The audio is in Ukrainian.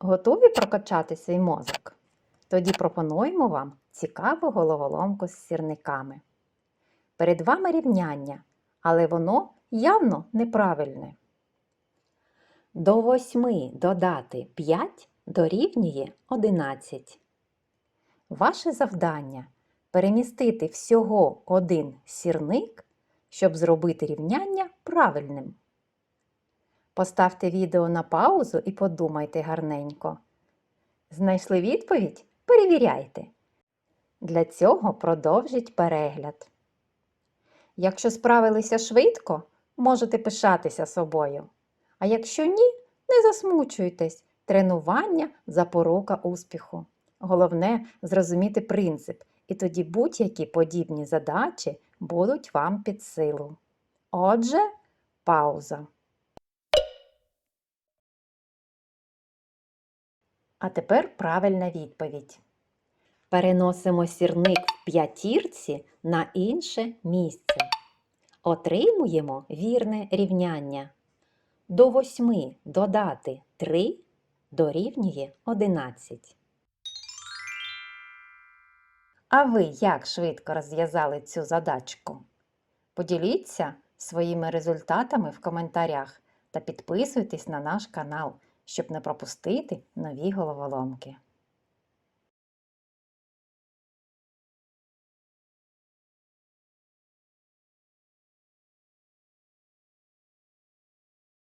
Готові прокачати свій мозок? Тоді пропонуємо вам цікаву головоломку з сірниками. Перед вами рівняння, але воно явно неправильне. До 8 додати 5 дорівнює 11. Ваше завдання перемістити всього один сірник, щоб зробити рівняння правильним. Поставте відео на паузу і подумайте гарненько. Знайшли відповідь? Перевіряйте. Для цього продовжіть перегляд. Якщо справилися швидко, можете пишатися собою. А якщо ні, не засмучуйтесь. Тренування запорука успіху. Головне зрозуміти принцип, і тоді будь-які подібні задачі будуть вам під силу. Отже, пауза. А тепер правильна відповідь. Переносимо сірник в п'ятірці на інше місце. Отримуємо вірне рівняння. До 8 додати 3 дорівнює 11. А ви як швидко розв'язали цю задачку? Поділіться своїми результатами в коментарях та підписуйтесь на наш канал, щоб не пропустити нові головоломки.